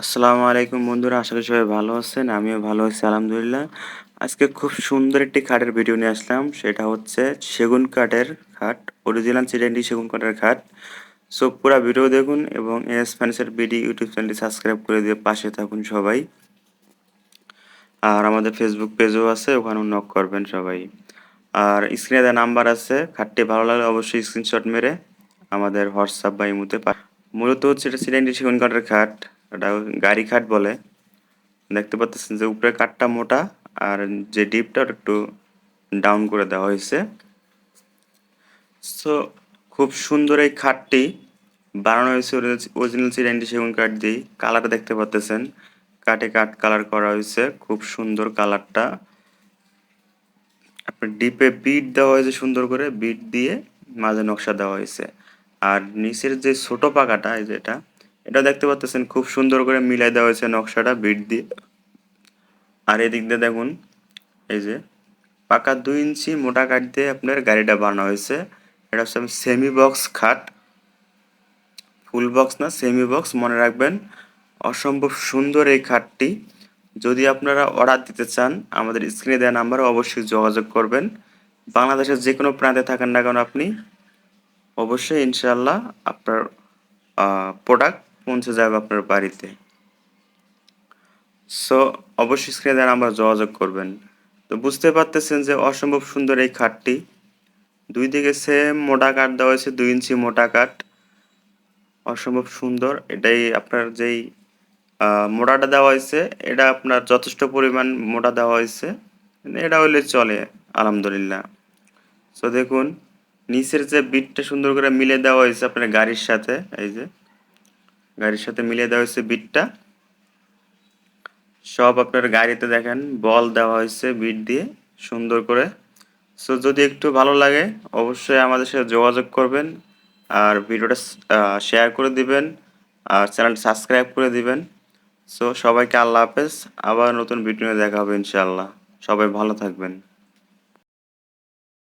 আসসালামু আলাইকুম বন্ধুরা, আশা করি সবাই ভালো আছেন, আমিও ভালো আছি, আলহামদুলিল্লাহ। আজকে খুব সুন্দর একটি খাটের ভিডিও নিয়ে আসলাম, সেটা হচ্ছে সেগুন কাঠের খাট অরিজিনাল চিরেন্ডি সেগুন কাঠের খাট। সো পুরো ভিডিও দেখুন এবং এস ফ্যান্সের বিডি ইউটিউব চ্যানেলটি সাবস্ক্রাইব করে দিয়ে পাশে থাকুন সবাই। আর আমাদের ফেসবুক পেজও আছে, ওখানেও নক করবেন সবাই। আর স্ক্রিনে দেওয়া নাম্বার আছে, খাটটি ভালো লাগলে অবশ্যই স্ক্রিনশট মেরে আমাদের হোয়াটসঅ্যাপ বা ইমুতে মূলত হচ্ছে এটা চিরেন্ডি সেগুন কাঠের খাট। এটা গাড়ি খাট বলে। দেখতে পাচ্ছেন যে উপরে কাঠটা মোটা আর যে ডিপটা একটু ডাউন করে দেওয়া হয়েছে। সো খুব সুন্দর এই খাটটি। বানানো হয়েছে অরিজিনাল সিরেন্ডি সেগুন কাঠ দিয়েই। কালারটা দেখতে পাচ্ছেন কাঠে কাঠ কালার করা হয়েছে। খুব সুন্দর কালারটা আপনার ডিপে বিট দেওয়া হয়েছে সুন্দর করে। বিট দিয়ে মাঝে নকশা দেওয়া হয়েছে। আর নিচের যে ছোট পাকাটা, এই যেটা এটা দেখতে পাচ্ছেন খুব সুন্দর করে মিলাই দেওয়া হয়েছে নকশাটা বিট দিয়ে। আর এদিক দিয়ে দেখুন, এই যে পাকা দুই ইঞ্চি মোটা কাঠ দিয়ে আপনার গাড়িটা বানানো হয়েছে। এটা হচ্ছে সেমি বক্স খাট। ফুল বক্স না সেমি বক্স মনে রাখবেন। অসম্ভব সুন্দর এই খাটটি। যদি আপনারা অর্ডার দিতে চান, আমাদের স্ক্রিনে দেওয়া নাম্বারে অবশ্যই যোগাযোগ করবেন। বাংলাদেশের যে কোনো প্রান্তে থাকেন না কেন আপনি, অবশ্যই ইনশাল্লাহ আপনার প্রোডাক্ট পৌঁছে যাবে আপনার বাড়িতে। সো অবশ্যই স্ক্রিনে দেওয়া আমরা যোগাযোগ করবেন। তো বুঝতে পারতেছেন যে অসম্ভব সুন্দর এই খাটটি। দুই দিকে সেম মোটা কাঠ দেওয়া হয়েছে, দুই ইঞ্চি মোটা কাঠ। অসম্ভব সুন্দর। এটাই আপনার যেই মোটাটা দেওয়া হয়েছে, এটা আপনার যথেষ্ট পরিমাণ মোটা দেওয়া হয়েছে। এটা হলে চলে, আলহামদুলিল্লাহ। সো দেখুন, নিচের যে বিটটা সুন্দর করে মিলে দেওয়া হয়েছে আপনার গাড়ির সাথে, এই যে। গাড়ির সাথে মিলিয়ে দেওয়া হয়েছে বিটটা সব আপনার গাড়িতে দেখেন, বল দেওয়া হয়েছে বিট দিয়ে সুন্দর করে। সো যদি একটু ভালো লাগে, অবশ্যই আমাদের সাথে যোগাযোগ করবেন আর ভিডিওটা শেয়ার করে দিবেন আর চ্যানেলটা সাবস্ক্রাইব করে দিবেন। সো সবাইকে আল্লাহ হাফেজ, আবার নতুন ভিডিও দেখা হবে ইনশাআল্লাহ। সবাই ভালো থাকবেন।